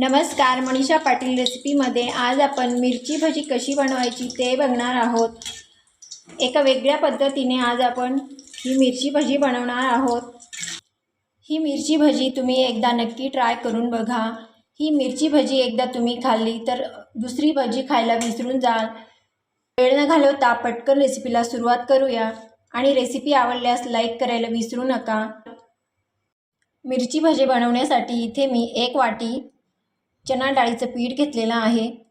नमस्कार मनीषा पाटील रेसिपीमध्ये आज आपण मिरची भजी कशी बनवायची ते बघणार आहोत. एका वेगळ्या पद्धतीने आज आपण ही मिरची भजी बनवणार आहोत. ही मिरची भजी तुम्ही एकदा नक्की ट्राय करून बघा. ही मिरची भजी एकदा तुम्ही खाल्ली तर दुसरी भजी खायला विसरून जाल. वेळ न घालवता पटकन रेसिपीला सुरुवात करूया आणि रेसिपी आवडल्यास लाईक करायला विसरू नका. मिरची भजी बनवण्यासाठी इथे मी एक वाटी चना डाळीचं पीठ घेतलेलं आहे.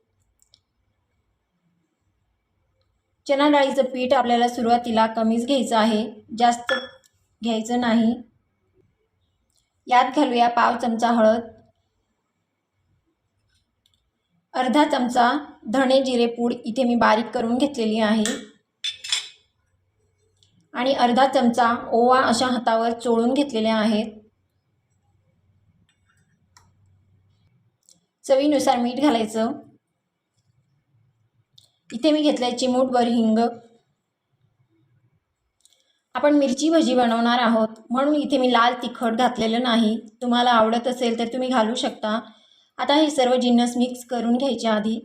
चना डाळीचं पीठ आपल्याला सुरुवातीला कमीच घ्यायचं आहे. जास्त घ्यायचं नाही. यात घालूया पाव चमचा हळद. अर्धा चमचा धणे जिरे पूड इथे मी बारीक करून घेतलेली आहे. आणि अर्धा चमचा ओवा अशा हातावर चोळून घेतलेल्या आहेत. चवीनुसार मीठ घालायचं. इथे मी घेतलं आहे चिमूटभर हिंग आपण मिरची भजी बनवणार आहोत. म्हणून इथे मी लाल तिखट घातलेलं नाही. तुम्हाला आवडत असेल तर तुम्ही घालू शकता. आता हे सर्व जिन्नस मिक्स करून घ्यायच्या आधी.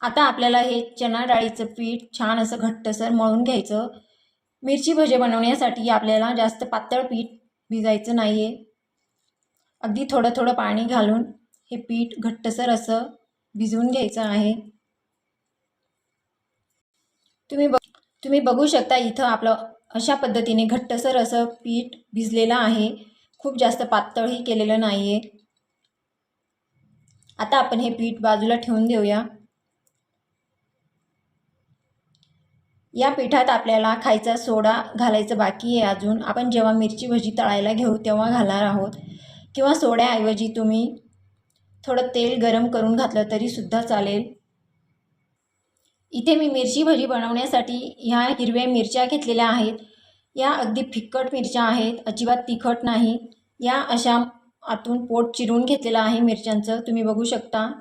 आता आपल्याला हे चना डाळीचं पीठ छान असं घट्टसर मळून घ्यायचं. मिरची भजी बनवण्यासाठी आपल्याला जास्त पातळ पीठ भिजायचं नाही आहे अगदी थोडं थोडं पाणी घालून हे पीठ घट्टसर असं भिजवून घ्यायचं आहे. तुम्ही बघ तुम्ही बघू शकता इथं आपलं अशा पद्धतीने घट्टसर असं पीठ भिजलेलं आहे. खूप जास्त पातळही केलेलं नाही आहे आता आपण हे पीठ बाजूला ठेवून देऊया. या पिठात आपल्याला खायचा सोडा घालायचं बाकी आहे अजून. आपण जेव्हा मिरची भजी तळायला घेऊ तेव्हा घालणार आहोत. किंवा सोड्याऐवजी तुम्ही थोडं तेल गरम करून घातलं तरीसुद्धा चालेल. इथे मी मिरची भजी बनवण्यासाठी ह्या हिरव्या मिरच्या घेतलेल्या आहेत. या अगदी फिक्कट मिरच्या आहेत. अजिबात तिखट नाही. या अशा आतून पोट चिरून घेतलेलं आहे मिरच्यांचं. तुम्ही बघू शकता.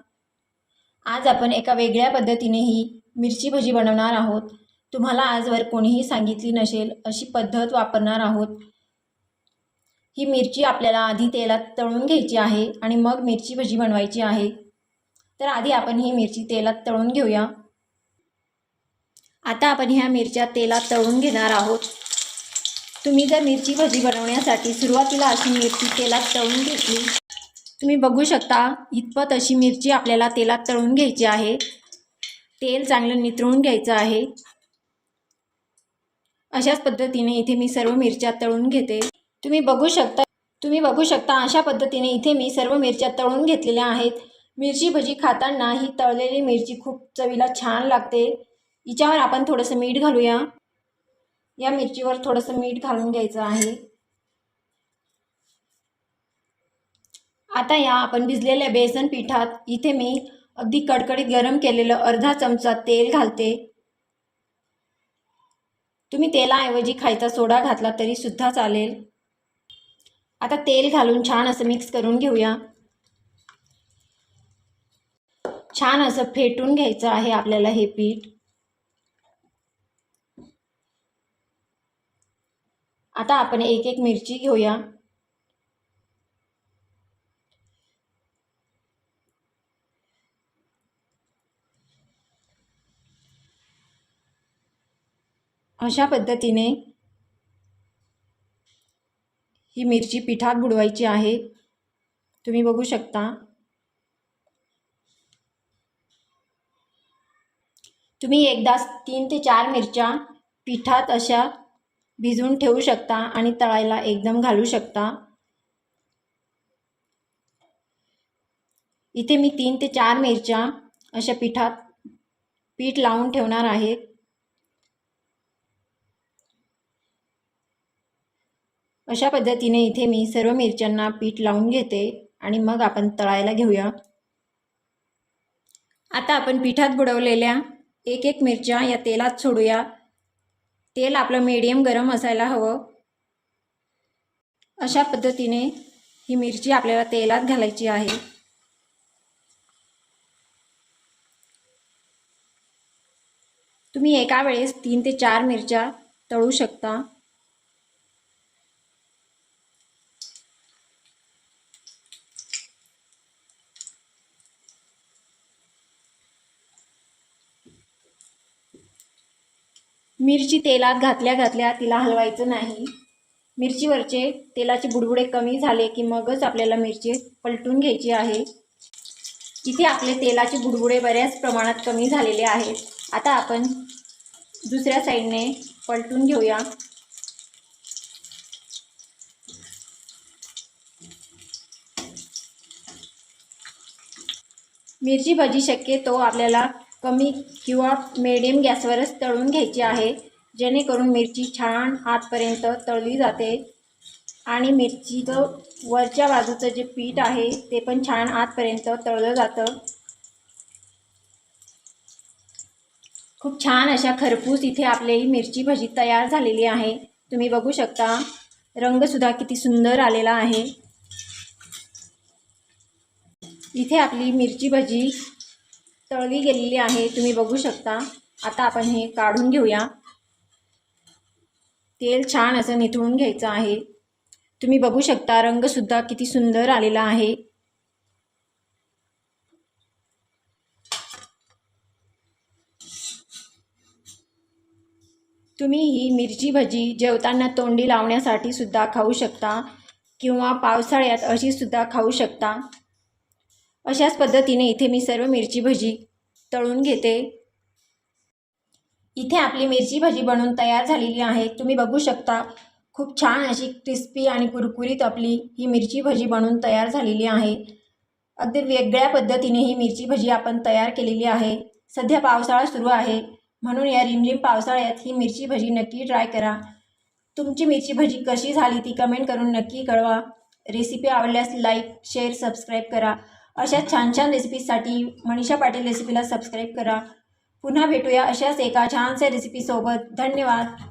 आज आपण एका वेगळ्या पद्धतीने ही मिरची भजी बनवणार आहोत. तुम्हाला आजवर कोणीही सांगितली नसेल अशी पद्धत वापरणार आहोत. ही मिरची आपल्याला आधी तेलात तळून घ्यायची आहे आणि मग मिरची भजी बनवायची आहे. तर आधी आपण ही मिरची तेलात तळून घेऊया. आता आपण ह्या मिरच्या तेलात तळून घेणार आहोत. तुम्ही जर मिरची भजी बनवण्यासाठी सुरुवातीला अशी मिरची तेलात तळून घेतली तुम्ही बघू शकता इतपत अशी मिरची आपल्याला तेलात तळून घ्यायची आहे. तेल चांगलं नितळून घ्यायचं आहे. अशाच पद्धतीने इथे मी सर्व मिरच्या तळून घेते. तुम्ही बघू शकता तुम्ही बघू शकता अशा पद्धतीने इथे मी सर्व मिरच्या तळून घेतलेल्या आहेत. मिरची भजी खाताना ही तळलेली मिरची खूप चवीला छान लागते. हिच्यावर आपण थोडंसं मीठ घालूया. या मिरचीवर थोडंसं मीठ घालून घ्यायचं आहे. आता या आपण भिजलेल्या बेसन पिठात इथे मी अगदी कडकडीत गरम केलेलं अर्धा चमचा तेल घालते. तुम्ही तेलाऐवजी खायचा सोडा घातला तरी सुद्धा चालेल. आता तेल घालून छान असं मिक्स करून घेऊया. छान असं फेटून घ्यायचं आहे आपल्याला हे पीठ. आता आपण एक एक मिरची घेऊया. अशा पद्धतीने ही मिरची पिठात बुडवायची आहे. तुम्ही बघू शकता. तुम्ही एकदा तीन ते चार मिरच्या पिठात अशा भिजवून ठेवू शकता आणि तळायला एकदम घालू शकता. इथे मी तीन ते चार मिरच्या अशा पिठात पीठ लावून ठेवणार आहे. अशा पद्धतीने इथे मी सर्व मिरच्यांना पीठ लावून घेते आणि मग आपण तळायला घेऊया. आता आपण पिठात बुडवलेल्या एक एक मिरच्या या तेलात सोडूया. तेल आपलं मीडियम गरम असायला हवं. अशा पद्धतीने ही मिरची आपल्याला तेलात घालायची आहे. तुम्ही एका वेळेस तीन ते चार मिरच्या तळू शकता. मिरची तेलात घातल्या घातल्या तिला हलवायचं नाही. मिरचीवरचे तेलाचे बुडबुडे कमी झाले की मगच आपल्याला मिरची पलटून घ्यायची आहे. इथे आपले तेलाचे बुडबुडे बऱ्याच प्रमाणात कमी झालेले आहेत. आता आपण दुसऱ्या साईडने पलटून घेऊया. मिरची भजी शक्यतो आपल्याला कमी किंवा मिडियम गॅसवरच तळून घ्यायची आहे. जेणेकरून मिरची छान आतपर्यंत तळली जाते आणि मिरचीचं वरच्या बाजूचं जे पीठ आहे ते पण छान आतपर्यंत तळलं जातं. खूप छान अशा खरपूस इथे आपली मिरची भजी तयार झालेली आहे. तुम्ही बघू शकता रंगसुद्धा किती सुंदर आलेला आहे. इथे आपली मिरची भजी तळली गेलेली आहे तुम्ही बघू शकता. आता आपण हे काढून घेऊया. तेल छान असं निथळून घ्यायचं आहे. तुम्ही बघू शकता रंगसुद्धा किती सुंदर आलेला आहे. तुम्ही ही मिरची भजी जेवताना तोंडी लावण्यासाठी सुद्धा खाऊ शकता किंवा पावसाळ्यात अशी सुद्धा खाऊ शकता. अशाच पद्धतीने इथे मी सर्व मिरची भजी तळून घेते. इथे आपली मिरची भजी बनवून तयार झालेली आहे. तुम्ही बघू शकता खूप छान अशी क्रिस्पी आणि कुरकुरीत आपली ही मिरची भजी बनवून तयार झालेली आहे. अगदी वेगळ्या पद्धतीने ही मिरची भजी आपण तयार केलेली आहे. सध्या पावसाळा सुरू आहे. म्हणून या रिमझिम पावसाळ्यात ही मिरची भजी नक्की ट्राय करा. तुमची मिरची भजी कशी झाली ती कमेंट करून नक्की कळवा. रेसिपी आवडल्यास लाईक शेअर सबस्क्राईब करा. अशा छान छान रेसिपीसाठी मनीषा पाटील रेसिपीला सबस्क्राईब करा. पुन्हा भेटूया अशाच एका छानशा रेसिपीसोबत धन्यवाद.